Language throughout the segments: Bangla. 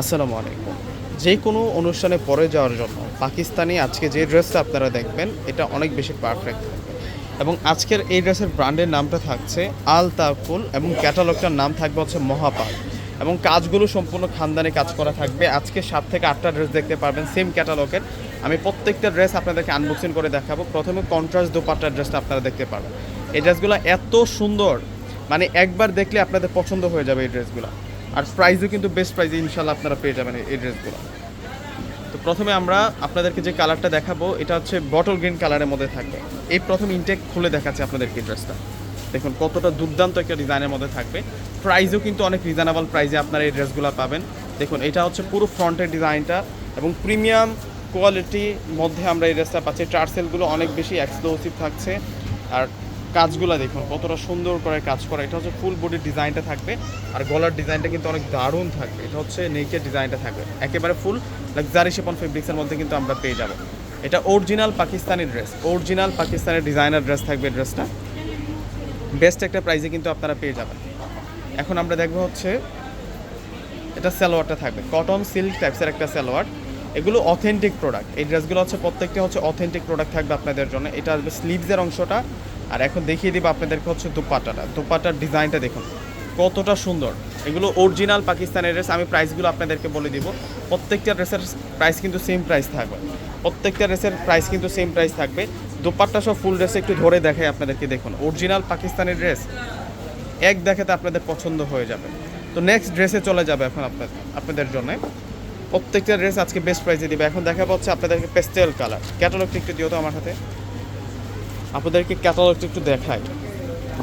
আসসালামু আলাইকুম। যে কোনো অনুষ্ঠানে পরে যাওয়ার জন্য পাকিস্তানি আজকে যে ড্রেসটা আপনারা দেখবেন, এটা অনেক বেশি পারফেক্ট থাকবে। এবং আজকের এই ড্রেসের ব্র্যান্ডের নামটা থাকছে আল তাকুল এবং ক্যাটালগটার নাম থাকবে হচ্ছে মহাপাল। এবং কাজগুলো সম্পূর্ণ খানদানি কাজ করা থাকবে। আজকে সাত থেকে আটটা ড্রেস দেখতে পারবেন সেম ক্যাটালগের। আমি প্রত্যেকটা ড্রেস আপনাদেরকে আনবক্সিং করে দেখাবো। প্রথমে কন্ট্রাস্ট দোপাট্টার ড্রেসটা আপনারা দেখতে পারবেন। এই ড্রেসগুলো এত সুন্দর মানে একবার দেখলে আপনাদের পছন্দ হয়ে যাবে এই ড্রেসগুলো। আর প্রাইসও কিন্তু বেস্ট প্রাইসে ইনশাল্লাহ আপনারা পেয়ে যাবেন এই ড্রেসগুলো তো প্রথমে আমরা আপনাদেরকে যে কালারটা দেখাবো, এটা হচ্ছে বটল গ্রিন কালারের মধ্যে থাকবে। এই প্রথম ইনটেক খুলে দেখাচ্ছে আপনাদেরকে ড্রেসটা দেখুন কতটা দুর্দান্ত একটা ডিজাইনের মধ্যে থাকবে। প্রাইসও কিন্তু অনেক রিজনেবল প্রাইসে আপনারা এই ড্রেসগুলো পাবেন। দেখুন, এটা হচ্ছে পুরো ফ্রন্টের ডিজাইনটা এবং প্রিমিয়াম কোয়ালিটির মধ্যে আমরা এই ড্রেসটা পাচ্ছি। টার্সেলগুলো অনেক বেশি এক্সক্লুসিভ থাকছে। আর কাজগুলো দেখুন, কতটা সুন্দর করে কাজ করা। এটা হচ্ছে ফুল বডির ডিজাইনটা থাকবে, আর গলার ডিজাইনটা কিন্তু অনেক দারুণ থাকবে। এটা হচ্ছে নেকের ডিজাইনটা থাকবে। একেবারে ফুল লাক্সারি শেপন ফেব্রিক্সের মধ্যে কিন্তু আমরা পেয়ে যাব। এটা অরিজিনাল পাকিস্তানি ড্রেস অরিজিনাল পাকিস্তানের ডিজাইনার ড্রেস থাকবে ড্রেসটা বেস্ট একটা প্রাইসে কিন্তু আপনারা পেয়ে যাবেন। এখন আমরা দেখব হচ্ছে, এটা সালোয়ারটা থাকবে কটন সিল্ক টাইপসের একটা সালোয়ার। এগুলো অথেন্টিক প্রোডাক্ট এই ড্রেসগুলো হচ্ছে প্রত্যেকটা হচ্ছে অথেন্টিক প্রোডাক্ট থাকবে আপনাদের জন্য। এটা আসবে স্লিভসের অংশটা। আর এখন দেখিয়ে দিব আপনাদেরকে হচ্ছে দুপাট্টাটা দুপাট্টার ডিজাইনটা দেখুন, কতটা সুন্দর। এগুলো অরিজিনাল পাকিস্তানের ড্রেস আমি প্রাইসগুলো আপনাদেরকে বলে দিব। প্রত্যেকটা ড্রেসের প্রাইস কিন্তু সেম প্রাইস থাকবে। প্রত্যেকটা ড্রেসের প্রাইস কিন্তু সেম প্রাইস থাকবে। দুপাট্টা সব ফুল ড্রেসে একটু ধরে দেখাই আপনাদেরকে দেখুন। অরিজিনাল পাকিস্তানি ড্রেস এক দেখাতে আপনাদের পছন্দ হয়ে যাবে। তো নেক্সট ড্রেসে চলে যাবে এখন আপনাদের আপনাদের জন্য। প্রত্যেকটা ড্রেস আজকে বেস্ট প্রাইসে দিবে। এখন দেখা পাচ্ছে আপনাদেরকে পেস্টেল কালার ক্যাটালগটা একটু দিও তো আমার হাতে। আপনাদেরকে ক্যাটালগটা একটু দেখাই।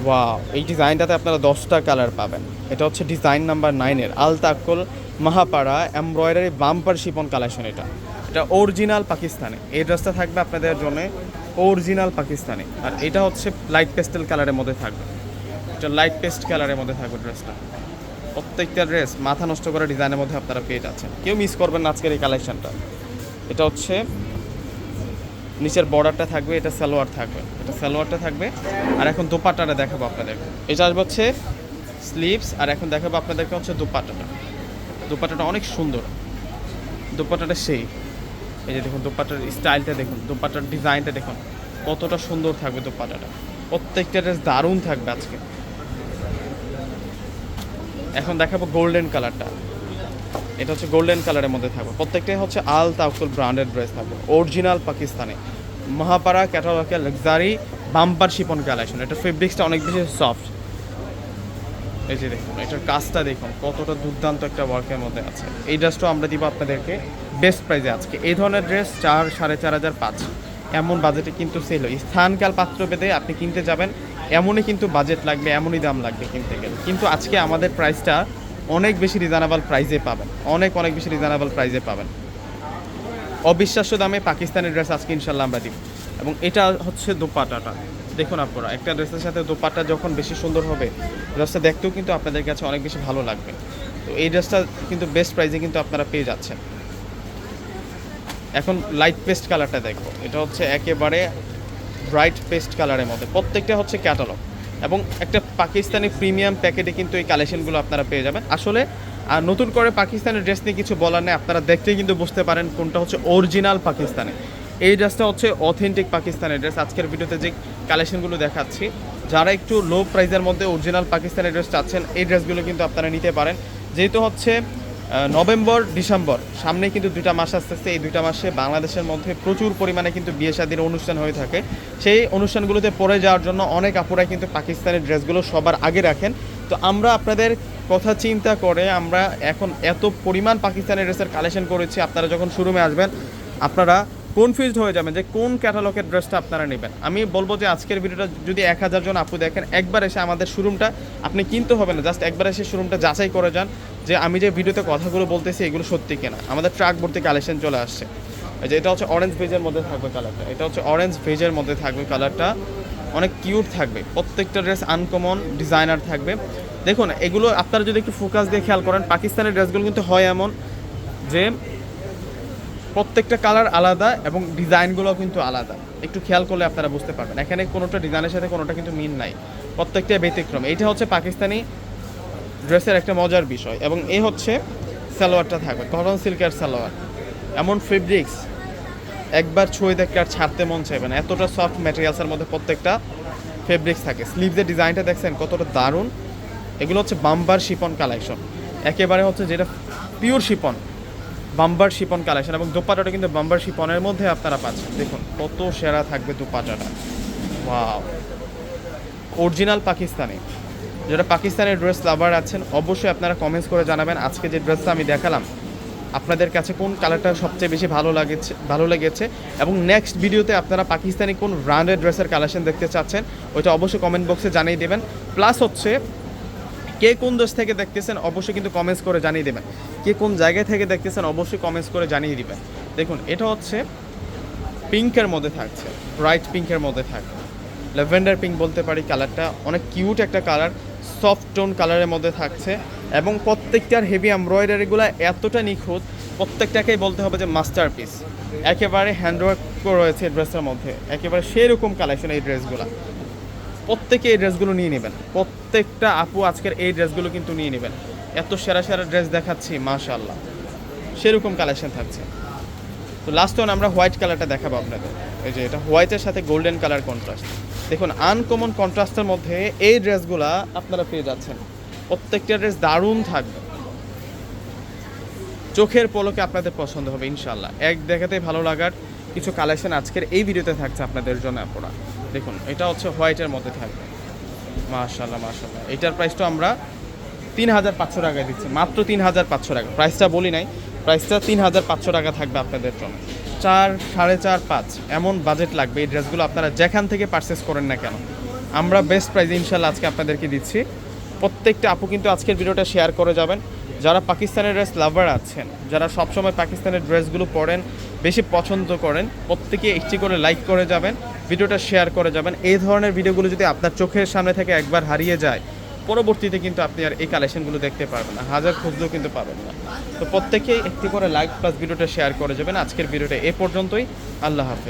ওয়াও এই ডিজাইনটাতে আপনারা দশটা কালার পাবেন। এটা হচ্ছে ডিজাইন নাম্বার নাইনের আলতাকল মাহাপাড়া এমব্রয়ডারি বাম্পার শিপন কালেকশন এটা। এটা অরিজিনাল পাকিস্তানে। এই ড্রেসটা থাকবে আপনাদের জন্য অরিজিনাল পাকিস্তানি। আর এটা হচ্ছে লাইট পেস্টেল কালারের মধ্যে থাকবে। এটা লাইট পেস্ট কালারের মধ্যে থাকবে ড্রেসটা প্রত্যেকটা ড্রেস মাথা নষ্ট করা ডিজাইনের মধ্যে আপনারা পেয়ে যাচ্ছেন। কেউ মিস করবেন না আজকের এই কালেকশনটা এটা হচ্ছে নিচের বর্ডারটা থাকবে, এটা সালোয়ার থাকবে। এটা সালোয়ারটা থাকবে, আর এখন দোপাট্টাটা দেখাবো আপনাদেরকে। এটা আসবে হচ্ছে স্লিভস আর এখন দেখাবো আপনাদেরকে হচ্ছে দোপাট্টাটা। দোপাট্টাটা অনেক সুন্দর। দোপাট্টাটা সেই। এই যে দেখুন, দোপাট্টার স্টাইলটা দেখুন, দোপাট্টার ডিজাইনটা দেখুন, কতটা সুন্দর থাকবে দোপাট্টাটা। প্রত্যেকটা ড্রেস দারুণ থাকবে আজকে। এখন দেখাবো গোল্ডেন কালারটা এটা হচ্ছে গোল্ডেন কালারের মধ্যে থাকবে। প্রত্যেকটাই হচ্ছে আল তাকুল ব্র্যান্ডেড ড্রেস থাকবে। অরিজিনাল পাকিস্তানি। মহাপাড়া ক্যাটালগের লাক্সারি বাম্পার শিপন কালেকশন এটা ফেব্রিক্সটা অনেক বেশি সফট এই যে দেখুন, এটার কাজটা দেখুন, কতটা দুর্দান্ত একটা ওয়ার্কের মধ্যে আছে। এই ড্রেসটাও আমরা দিব আপনাদেরকে বেস্ট প্রাইজে আজকে। এই ধরনের ড্রেস চার, সাড়ে চার হাজার পাঁচ। এমন বাজেটে কিন্তু সেল হয়। স্থানকাল পাত্র বেঁধে আপনি কিনতে যাবেন, এমনই কিন্তু বাজেট লাগবে, এমনই দাম লাগবে কিনতে গেলে। কিন্তু আজকে আমাদের প্রাইসটা অনেক বেশি রিজনেবল প্রাইজে পাবেন। অনেক অনেক বেশি রিজনেবল প্রাইসে পাবেন। অবিশ্বাস্য দামে পাকিস্তানি ড্রেস আজকে ইনশাল্লাহ আমরা দিব। এবং এটা হচ্ছে দোপাটাটা দেখুন আপনারা, একটা ড্রেসের সাথে দোপাট্টা যখন বেশি সুন্দর হবে ড্রেসটা দেখতেও কিন্তু আপনাদের কাছে অনেক বেশি ভালো লাগবে। তো এই ড্রেসটা কিন্তু বেস্ট প্রাইসে কিন্তু আপনারা পেয়ে যাচ্ছেন। এখন লাইট পেস্ট কালারটা দেখব। এটা হচ্ছে একেবারে ব্রাইট পেস্ট কালারের মধ্যে। প্রত্যেকটা হচ্ছে ক্যাটালগ এবং একটা পাকিস্তানি প্রিমিয়াম প্যাকেটে কিন্তু এই কালেকশনগুলো আপনারা পেয়ে যাবেন। আসলে আর নতুন করে পাকিস্তানের ড্রেস নিয়ে কিছু বলার নেই, আপনারা দেখতেই কিন্তু বুঝতে পারেন কোনটা হচ্ছে অরিজিনাল পাকিস্তানি। এই ড্রেসটা হচ্ছে অথেন্টিক পাকিস্তানের ড্রেস। আজকের ভিডিওতে যে কালেকশনগুলো দেখাচ্ছি, যারা একটু লো প্রাইসের মধ্যে অরিজিনাল পাকিস্তানের ড্রেস চাচ্ছেন, এই ড্রেসগুলো কিন্তু আপনারা নিতে পারেন। যেহেতু হচ্ছে নভেম্বর, ডিসেম্বর। সামনে কিন্তু দুইটা মাস আসতেছে। এই দুইটা মাসে বাংলাদেশের মধ্যে প্রচুর পরিমাণে কিন্তু বিয়ে শাদির অনুষ্ঠান হয়ে থাকে। সেই অনুষ্ঠানগুলোতে পরে যাওয়ার জন্য অনেক আপুরাই কিন্তু পাকিস্তানের ড্রেসগুলো সবার আগে রাখেন। তো আমরা আপনাদের কথা চিন্তা করে আমরা এখন এত পরিমাণ পাকিস্তানের ড্রেসের কালেকশন করেছি। আপনারা যখন শোরুমে আসবেন, আপনারা কনফিউজড হয়ে যাবেন যে কোন ক্যাটালগের ড্রেসটা আপনারা নেবেন। আমি বলব যে আজকের ভিডিওটা যদি এক হাজার জন আপু দেখেন, একবার এসে আমাদের শোরুমটা আপনি কিনতে হবে না। জাস্ট একবার এসে শোরুমটা যাচাই করে যান যে আমি যে ভিডিওতে কথাগুলো বলতেছি, এগুলো সত্যি কিনা। আমাদের ট্রাক ভর্তি কালেকশন চলে আসছে। যে এটা হচ্ছে অরেঞ্জ ভেজের মধ্যে থাকবে কালারটা এটা হচ্ছে অরেঞ্জ ভেজের মধ্যে থাকবে কালারটা অনেক কিউট থাকবে। প্রত্যেকটা ড্রেস আনকমন ডিজাইনার থাকবে। দেখুন, এগুলো আপনারা যদি একটু ফোকাস দিয়ে খেয়াল করেন, পাকিস্তানের ড্রেসগুলো কিন্তু হয় এমন যে প্রত্যেকটা কালার আলাদা এবং ডিজাইনগুলো কিন্তু আলাদা। একটু খেয়াল করলে আপনারা বুঝতে পারবেন। এখানে কোনোটা ডিজাইনের সাথে কোনোটা কিন্তু মিল নাই। প্রত্যেকটা ব্যতিক্রম। এটা হচ্ছে পাকিস্তানি ড্রেসের একটা মজার বিষয় এবং এ হচ্ছে সালোয়ারটা থাকবে, কটন সিল্কের সালোয়ার। এমন ফেব্রিক্স একবার ছুঁয়ে দেখে আর ছাড়তে মন চাইবে না। এতটা সফট ম্যাটেরিয়ালসের মধ্যে প্রত্যেকটা ফেব্রিক্স থাকে। স্লিভসের ডিজাইনটা দেখছেন কতটা দারুণ। এগুলো হচ্ছে বাম্বার শিপন কালেকশন একেবারে হচ্ছে যেটা pure chiffon bumper chiffon collection এবং দোপাটাটা কিন্তু বাম্বার শিপনের মধ্যে আপনারা পাচ্ছেন। দেখুন, কত সেরা থাকবে দোপাটাটা। ওয়াও। অরিজিনাল পাকিস্তানি। যারা পাকিস্তানের ড্রেস লাভার আছেন, অবশ্যই আপনারা কমেন্টস করে জানাবেন। আজকে যে ড্রেসটা আমি দেখালাম, আপনাদের কাছে কোন কালারটা সবচেয়ে বেশি ভালো লাগেছে, ভালো লেগেছে? এবং নেক্সট ভিডিওতে আপনারা পাকিস্তানি কোন ব্র্যান্ডের ড্রেসের কালেকশন দেখতে চাচ্ছেন, ওইটা অবশ্যই কমেন্ট বক্সে জানিয়ে দেবেন। প্লাস হচ্ছে কে কোন দেশ থেকে দেখতেছেন অবশ্যই কিন্তু কমেন্টস করে জানিয়ে দেবেন। কে কোন জায়গা থেকে দেখতেছেন অবশ্যই কমেন্টস করে জানিয়ে দিবেন। দেখুন, এটা হচ্ছে পিঙ্কের মধ্যে থাকছে ব্রাইট পিঙ্কের মধ্যে থাকবে ল্যাভেন্ডার পিঙ্ক বলতে পারি কালারটা অনেক কিউট একটা কালার সফট টোন কালারের মধ্যে থাকছে এবং প্রত্যেকটার হেভি এমব্রয়ডারিগুলো এতটা নিখুঁত, প্রত্যেকটাকেই বলতে হবে যে মাস্টার পিস একেবারে হ্যান্ডওয়ার্ক রয়েছে ড্রেসের মধ্যে, একেবারে সেরকম কালেকশন এই ড্রেসগুলো প্রত্যেকে এই ড্রেসগুলো নিয়ে নেবেন। প্রত্যেকটা আপু আজকের এই ড্রেসগুলো কিন্তু নিয়ে নেবেন। এত সেরা সেরা ড্রেস দেখাচ্ছি মাশাল্লাহ সেরকম কালেকশন থাকছে। তো লাস্ট ওয়ান আমরা হোয়াইট কালারটা দেখাবো আপনাদের। এই যে এটা হোয়াইটের সাথে গোল্ডেন কালার কন্ট্রাস্ট দেখুন আনকমন কন্ট্রাস্টের মধ্যে এই ড্রেসগুলা আপনারা পেয়ে যাচ্ছেন। প্রত্যেকটা ড্রেস দারুণ থাকবে। চোখের পলকে আপনাদের পছন্দ হবে ইনশাল্লাহ এক দেখাতেই ভালো লাগার কিছু কালেকশন আজকের এই ভিডিওতে থাকছে আপনাদের জন্য আপনারা দেখুন, এটা হচ্ছে হোয়াইটের মধ্যে থাকবে। মাশাল্লাহ মাশাল্লাহ এটার প্রাইসটা আমরা তিন হাজার পাঁচশো টাকায় দিচ্ছি, মাত্র তিন হাজার পাঁচশো টাকা। প্রাইসটা বলি নাই প্রাইসটা তিন হাজার পাঁচশো টাকা থাকবে আপনাদের জন্য। চার, সাড়ে চার, পাঁচ, এমন বাজেট লাগবে, এই ড্রেসগুলো আপনারা যেখান থেকে পারচেস করেন না কেন। আমরা বেস্ট প্রাইস ইনশাল্লাহ আজকে আপনাদেরকে দিচ্ছি। প্রত্যেকটা আপু কিন্তু আজকের ভিডিওটা শেয়ার করে যাবেন। যারা পাকিস্তানের ড্রেস লাভার আছেন, যারা সবসময় পাকিস্তানের ড্রেসগুলো পরেন, বেশি পছন্দ করেন, প্রত্যেকে একটি করে লাইক করে যাবেন। ভিডিওটা শেয়ার করে যাবেন। এই ধরনের ভিডিওগুলো যদি আপনার চোখের সামনে থেকে একবার হারিয়ে যায়, পরবর্তীতে কিন্তু আপনি আর এই কালেকশনগুলো দেখতে পারবেন না। হাজার খুঁজলেও কিন্তু পাবেন না। তো প্রত্যেকেই একটি করে লাইক প্লাস ভিডিওটা শেয়ার করে যাবেন। আজকের ভিডিওটা এ পর্যন্তই। আল্লাহ হাফেজ।